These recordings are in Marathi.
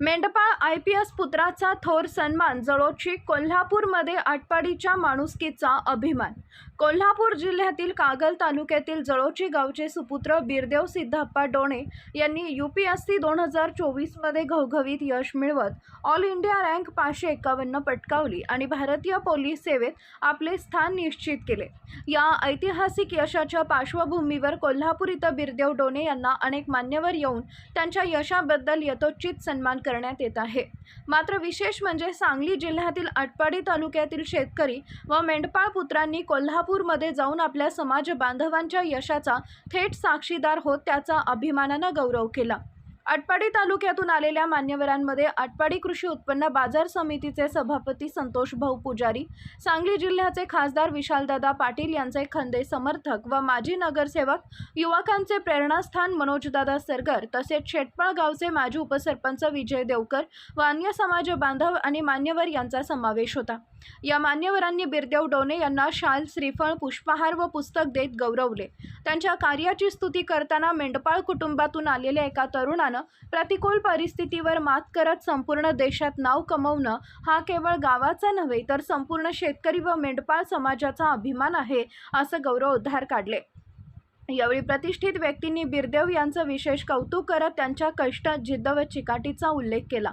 मेंढपाळ आय पी एस पुत्राचा थोर सन्मान जळोची कोल्हापूरमध्ये आटपाडीच्या माणुसकीचा अभिमान. कोल्हापूर जिल्ह्यातील कागल तालुक्यातील जळोची गावचे सुपुत्र बिरदेव सिद्धप्पा डोणे यांनी यू पी एस सी दोन हजार चोवीसमध्ये घवघवीत यश मिळवत ऑल इंडिया रँक पाचशे एकावन्न पटकावली आणि भारतीय पोलीस सेवेत आपले स्थान निश्चित केले. या ऐतिहासिक यशाच्या पार्श्वभूमीवर कोल्हापूर इथं बिरदेव डोणे यांना अनेक मान्यवर येऊन त्यांच्या यशाबद्दल यथोचित सन्मान करण्यात येत आहे. मात्र विशेष म्हणजे सांगली जिल्ह्यातील आटपाडी तालुक्यातील शेतकरी व मेंढपाळ पुत्रांनी कोल्हापूरमध्ये जाऊन आपल्या समाज बांधवांच्या यशाचा थेट साक्षीदार होत त्याचा अभिमानानं गौरव केला. आटपाडी तालुक्यातून आलेल्या मान्यवरांमध्ये आटपाडी कृषी उत्पन्न बाजार समितीचे सभापती संतोष भाऊ पुजारी सांगली जिल्ह्याचे खासदार विशालदादा पाटील यांचे खंदे समर्थक व माजी नगरसेवक युवकांचे प्रेरणास्थान मनोजदादा सरगर तसेच शेटपळ गावचे माजी उपसरपंच विजय देवकर व अन्य समाज बांधव आणि मान्यवर यांचा समावेश होता. या मान्यवरांनी बिरदेव डोने यांना शाल श्रीफळ पुष्पहार व पुस्तक देत गौरवले. त्यांच्या कार्याची स्तुती करताना मेंढपाळ कुटुंबातून आलेल्या एका तरुणानं प्रतिकूल परिस्थितीवर मात करत संपूर्ण देशात नाव कमवणं हा केवळ गावाचा नव्हे तर संपूर्ण शेतकरी व मेंढपाळ समाजाचा अभिमान आहे असं गौरवोद्धार काढले. यावेळी प्रतिष्ठित व्यक्तींनी बिरदेव यांचं विशेष कौतुक करत त्यांच्या कष्ट जिद्द व चिकाटीचा उल्लेख केला.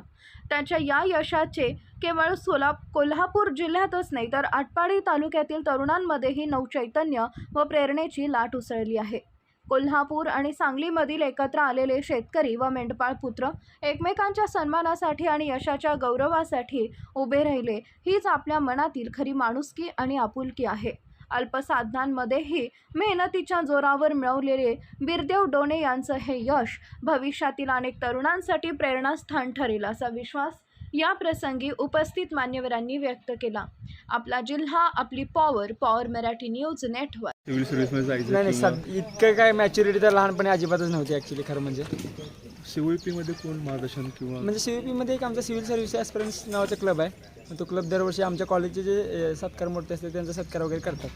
त्यांच्या या यशाचे केवळ सोला कोल्हापूर जिल्ह्यातच नाही तर आटपाडी तालुक्यातील तरुणांमध्येही नवचैतन्य व प्रेरणेची लाट उसळली आहे. कोल्हापूर आणि सांगलीमधील एकत्र आलेले शेतकरी व मेंढपाळ पुत्र एकमेकांच्या सन्मानासाठी आणि यशाच्या गौरवासाठी उभे राहिले. हीच आपल्या मनातील खरी माणुसकी आणि आपुलकी आहे. अल्पसाधनांमध्येही मेहनतीच्या जोरावर मिळवलेले बिरदेव डोणे यांचं हे यश भविष्यातील अनेक तरुणांसाठी प्रेरणास्थान ठरेल असा विश्वास या प्रसंगी उपस्थित मान्यवरांनी व्यक्त केला. आपला जिल्हा आपली power power Marathi news network civil सर्व्हिसमध्ये जायचं नाही नाही किंवा इतकं काय मॅच्युरिटी तर लहानपणी अजिबातच नव्हती ॲक्च्युली खरं म्हणजे. CVP मध्ये कोण मार्गदर्शन किंवा म्हणजे सी व्ही पीमध्ये एक आमचा सिव्हिल सर्व्हिस ॲस्पिरन्स नावाचा क्लब आहे. तो क्लब दरवर्षी आमच्या कॉलेजचे जे अ, सत्कार मूर्ती असते त्यांचा सत्कार वगैरे करतात.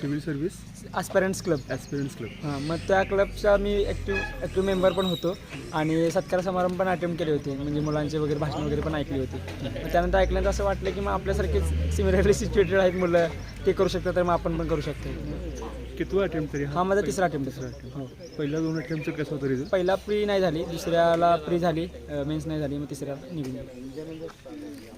Civil service aspirants club aspirants club हां मग त्या क्लबचा मी ॲक्टिव्ह ॲक्टिव्ह मेंबर पण होतो आणि सत्कार समारंभ पण अटेम्प्ट केले होते. म्हणजे मुलांचे वगैरे भाषण वगैरे पण ऐकली होती. मग त्यानंतर ऐकल्यानंतर असं वाटलं की मग आपल्यासारखेच सिमिलरली सिच्युएटेड आहेत मुलं ते करू शकतात तर मग आपण पण करू शकतो. कितवा अटेम्प्ट तरी हा? माझा तिसरा अटेम्प्ट हो. पहिल्या दोन अटेम्प्टचं कसं होतं रिझल्ट पहिला प्री नाही झाली दुसऱ्याला प्री झाली मेन्स नाही झाली मग तिसऱ्या निघून गेली.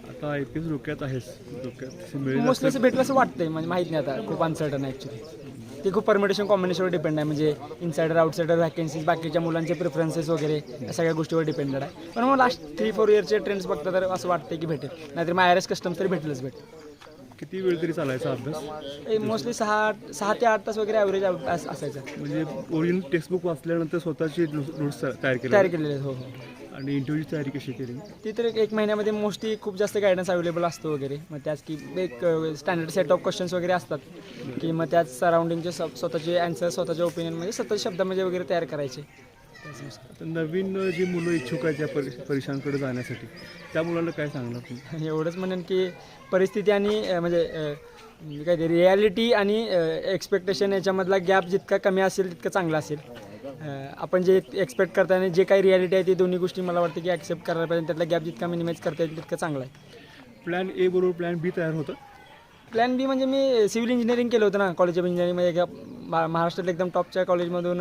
आता आय पी एस डोक्यात आहेस डोक्यात मिळेल मोस्टली असं भेटलं असं वाटतंय म्हणजे माहीत नाही आता खूप अनसर्टन आहे ॲक्च्युली ते खूप परमिटेशन कॉम्बिनेशनवर डिपेंड आहे. म्हणजे इनसायडर आउटसायडर व्हॅकन्सीज बाकीच्या मुलांचे प्रिफरन्सेस वगैरे या सगळ्या गोष्टीवर डिपेंडेड आहे. पण मग लास्ट थ्री फोर इयरचे ट्रेंड्स बघता तर असं वाटतं की भेटेल. नाहीतर मग आय आर एस कस्टम्स तरी भेटेलच भेटेल. किती वेळ तरी चालायचा अभ्यास? मोस्टली सहा सहा ते आठ तास वगैरे ॲव्हरेज असायचं. म्हणजे ओरिजिनल टेक्स्टबुक वाचल्यानंतर स्वतःची नोट्स तयार तयार केलेले हो हो. आणि इंटरव्ह्यूची तयारी कशी केली? ती तर एक- महिन्यामध्ये मोस्टली खूप जास्त गायडन्स अवेलेबल असतो वगैरे. मग त्याच की एक स्टँडर्ड सेट ऑफ क्वेश्चन्स वगैरे असतात. की मग त्याच सराउंडिंगचे स्वतःचे अँसर स्वतःच्या ओपिनियनमध्ये स्वतः शब्दामध्ये वगैरे तयार करायचे. आता नवीन जी मुलं इच्छुक आहेत या परी परीक्षांकडे जाण्यासाठी त्या मुलांना काय सांगणार तुम्ही? आणि एवढंच म्हणेन की परिस्थिती आणि म्हणजे काय ते रियालिटी आणि एक्सपेक्टेशन याच्यामधला गॅप जितका कमी असेल तितकं चांगला असेल. आपण जे एक्सपेक्ट करताना जे काही रियालिटी आहे ती दोन्ही गोष्टी मला वाटतं की ॲक्सेप्ट करायला पाहिजे त्यातला गॅप जितका मिनिमाइज करता येईल तितकं चांगलं आहे. प्लॅन ए बरोबर प्लॅन बी तयार होतं. प्लॅन बी म्हणजे मी सिव्हिल इंजिनिअरिंग केलं होतं ना कॉलेज ऑफ इंजिनिअरिंगमध्ये एका महा- महाराष्ट्रात एकदम टॉपच्या कॉलेजमधून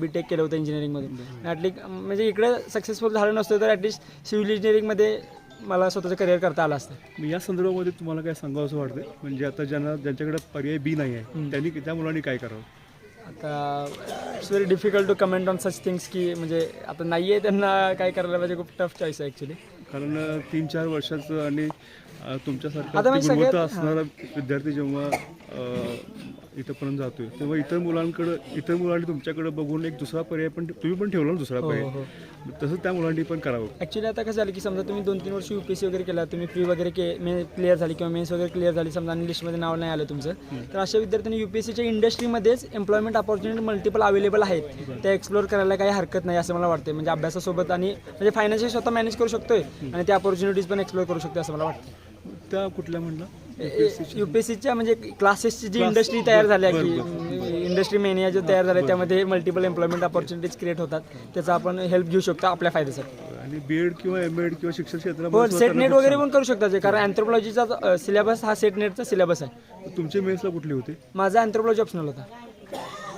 बी टेक केलं होतं इंजिनिअरिंगमधून ॲटलिस्ट म्हणजे इकडे सक्सेसफुल झालं नसतं तर ॲटलिस्ट सिव्हिल इंजिनिअरिंगमध्ये मला स्वतःचं करिअर करता आलं असतं. मग या संदर्भामध्ये तुम्हाला काय सांगावं असं वाटतं म्हणजे आता ज्यांना ज्यांच्याकडे पर्याय बी नाही आहे त्यांनी त्या मुलांनी काय करावं? आता it's very difficult to comment on such things की म्हणजे आता नाही आहे त्यांना काय करायला पाहिजे खूप टफ चॉईस आहे ॲक्च्युली कारण अ, तीन चार वर्षाचं आणि अ, तुमच्यासारखा आता मी ती गुणवत्ता सगळ्यात- असणारा विद्यार्थी जेव्हा अ, इथंपर्यंत जातोय तेव्हा इतर मुलांकडं इतर मुलांनी तुमच्याकडे बघून एक दुसरा पर्याय पण तुम्ही पण ठेवला ना दुसरा हो पर्याय? हो. तसंच त्या मुलांनी पण करावं. ॲक्च्युली आता कसं झालं की समजा तुम्ही दोन तीन वर्ष यू पी सी वगैरे केला तुम्ही फ्री वगैरे के मे क्लिअर झाली किंवा मेन्स वगैरे क्लिअर झाली समजा आणि लिस्टमध्ये नाव नाही आलं तुमचं तर अशा विद्यार्थ्यांनी यू पी एस सीच्या इंडस्ट्रीमध्येच एम्प्लॉयमेंट ऑपॉर्च्युनिटी मल्टिपल अवेलेबल आहेत. त्या एक्सप्लोर करायला काही हरकत नाही असं मला वाटतं म्हणजे अभ्यासासोबत आणि म्हणजे फायनान्शियल स्वतः मॅनेज करू शकतोय आणि त्या ऑपॉर्च्युनिटीज पण एक्सप्लोर करू शकतो असं मला वाटतं त्या कुठल्या म्हणलं? यू पी एस सीच्या म्हणजे क्लासेसची जी इंडस्ट्री तयार झाल्या की इंडस्ट्री मेनिया जो तयार झाल्या त्यामध्ये मल्टिपल एम्प्लॉयमेंट ऑपॉर्च्युनिटीज क्रिएट होतात. त्याचा आपण हेल्प घेऊ शकतो आपल्या फायद्यासाठी. आणि बी एड किंवा एम एड किंवा शिक्षण हो क्षेत्रामध्ये सुद्धा सेट नेट वगैरे पण करू शकता कारण अँथ्रोपॉलॉजीचा सिलेबस हा सेट नेटचा सिलेबस आहे. तुमचे मेन्सला कुठले होते? माझा अँथ्रोपॉलॉजी ऑप्शनल होता.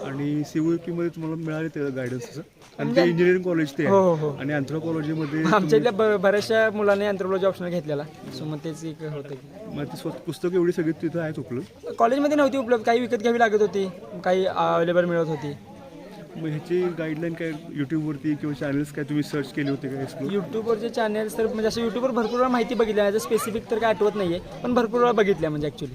आणि सीओपी मध्ये तुम्हाला मिळाले ते गायडन्स आणि ते इंजिनिअरिंग कॉलेज ते हो, हो, हो. आणि अँथ्रोपॉलॉजीमध्ये आमच्या इथल्या ब- बऱ्याचशा मुलांनी अँथ्रोपॉलॉजी ऑप्शनल घेतलेला. सो मग तेच एक होतं की मग ती स्वतः पुस्तकं एवढी सगळी तिथं आहेत उपलब्ध? कॉलेजमध्ये नव्हती उपलब्ध. काही विकत घ्यावी लागत होती. काही अवेलेबल मिळत होती. मग ह्याची गाईडलाईन काय युट्यूबवरती किंवा चॅनल्स काय तुम्ही सर्च केले होते का एक्सप्लोर यूट्यूबवरचे चॅनल्स तर म्हणजे असं यूट्यूबवर भरपूर वेळा माहिती बघितली. आहे स्पेसिफिक तर काय आठवत नाही आहे पण भरपूर वेळा बघितल्या म्हणजे ॲक्च्युली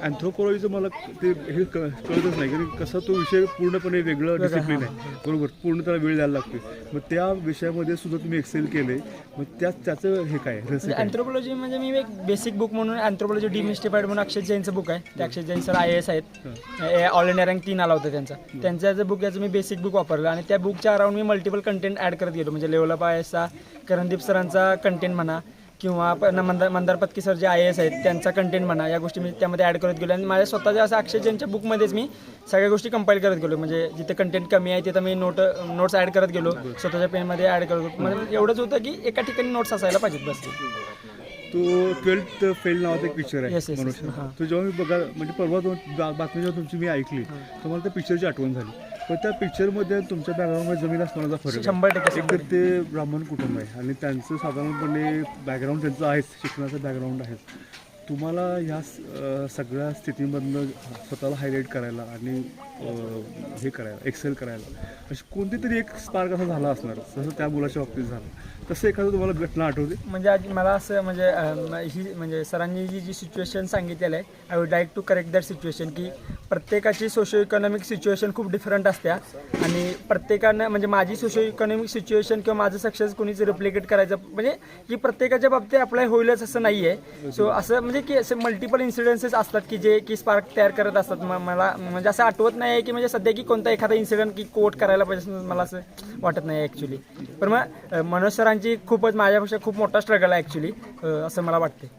अँथ्रोपॉलॉजीचं मला ते हे क- कळतच नाही. कारण कसा तो विषय पूर्णपणे वेगळं डिसिप्लिन आहे. बरोबर? पूर्ण त्याला वेळ द्यायला लागते मग त्या विषयामध्ये सुद्धा तुम्ही एक्सेल केले मग त्या त्याचं हे काय रहस्य काय अँथ्रोपॉलॉजी म्हणजे मी एक बेसिक बुक म्हणून अँथ्रोपॉलॉजी डिमिस्टिफाईड म्हणून अक्षय जैनचं बुक आहे. ते Akshay Jain sir I S आहेत. ऑल इंडिया रँक तीन आला होता त्यांचा. त्यांचं बुक याचं मी बेसिक बुक वापरलं आणि त्या बुकच्या अराउंड मी मल्टिपल कंटेंट ॲड करत गेलो. म्हणजे लेवल अप आय एसचा करणदीप सरांचा कंटेंट म्हणा किंवा प- न- मंदार मंदार पत्की सर जे आय एस आहेत त्यांचा कंटेंट म्हणा या गोष्टी मी त्यामध्ये ॲड करत गेलो. आणि माझ्या स्वतःच्या असं अक्षय जैनच्या बुकमध्येच मी सगळ्या गोष्टी कंपाईल करत गेलो. म्हणजे जिथे कंटेंट कमी आहे तिथं मी नोट नोट्स ॲड करत गेलो. स्वतःच्या पेनमध्ये ॲड करत गेलो. म्हणजे एवढंच होतं की एका ठिकाणी नोट्स असायला पाहिजेत बस. तो ट्वेल्थ फेल नावाचा एक पिक्चर आहे. तो जेव्हा मी बघा म्हणजे परवा दोन बातमी जेव्हा तुमची मी ऐकली तर मला त्या पिक्चरची आठवण झाली. पण त्या पिक्चरमध्ये तुमच्या बॅकग्राऊंडमध्ये जमीन असण्याचा फरक. शंभर टक्के एक तर ते ब्राह्मण कुटुंब आहे आणि त्यांचं साधारणपणे बॅकग्राऊंड त्यांचं आहेच शिक्षणाचं बॅकग्राऊंड आहे तुम्हाला अं, सगळ्या स्थितीमधनं स्वतःला हायलाईट करायला आणि हे करायला एक्सेल करायला अशी कोणती तरी एक स्पार्क असा झाला असणार जसं त्या मुलाच्या बाबतीत झालं. तसं एखादं तुम्हाला घटना आठवते? म्हणजे आज मला असं म्हणजे ही म्हणजे सरांनी जी जी सिच्युएशन सांगितलेलं आहे I would like to correct that situation की प्रत्येकाची सोशो इकॉनॉमिक सिच्युएशन खूप डिफरंट असत्या आणि प्रत्येकानं म्हणजे माझी सोशो इकॉनॉमिक सिच्युएशन किंवा माझं सक्सेस कोणीच रिप्लिकेट करायचं म्हणजे की प्रत्येकाच्या बाबतीत अप्लाय होईलच असं नाही आहे सो असं म्हणजे की असे मल्टिपल इन्सिडेन्सेस असतात की जे की स्पार्क तयार करत असतात. मला म्हणजे असं आठवत नाही आहे की म्हणजे सध्या की कोणता एखादा इन्सिडेंट की कोट करायला पाहिजे मला असं वाटत नाही ॲक्च्युली पण मग मनोज सरांची खूपच माझ्यापेक्षा खूप मोठा स्ट्रगल आहे ॲक्च्युली असं मला वाटते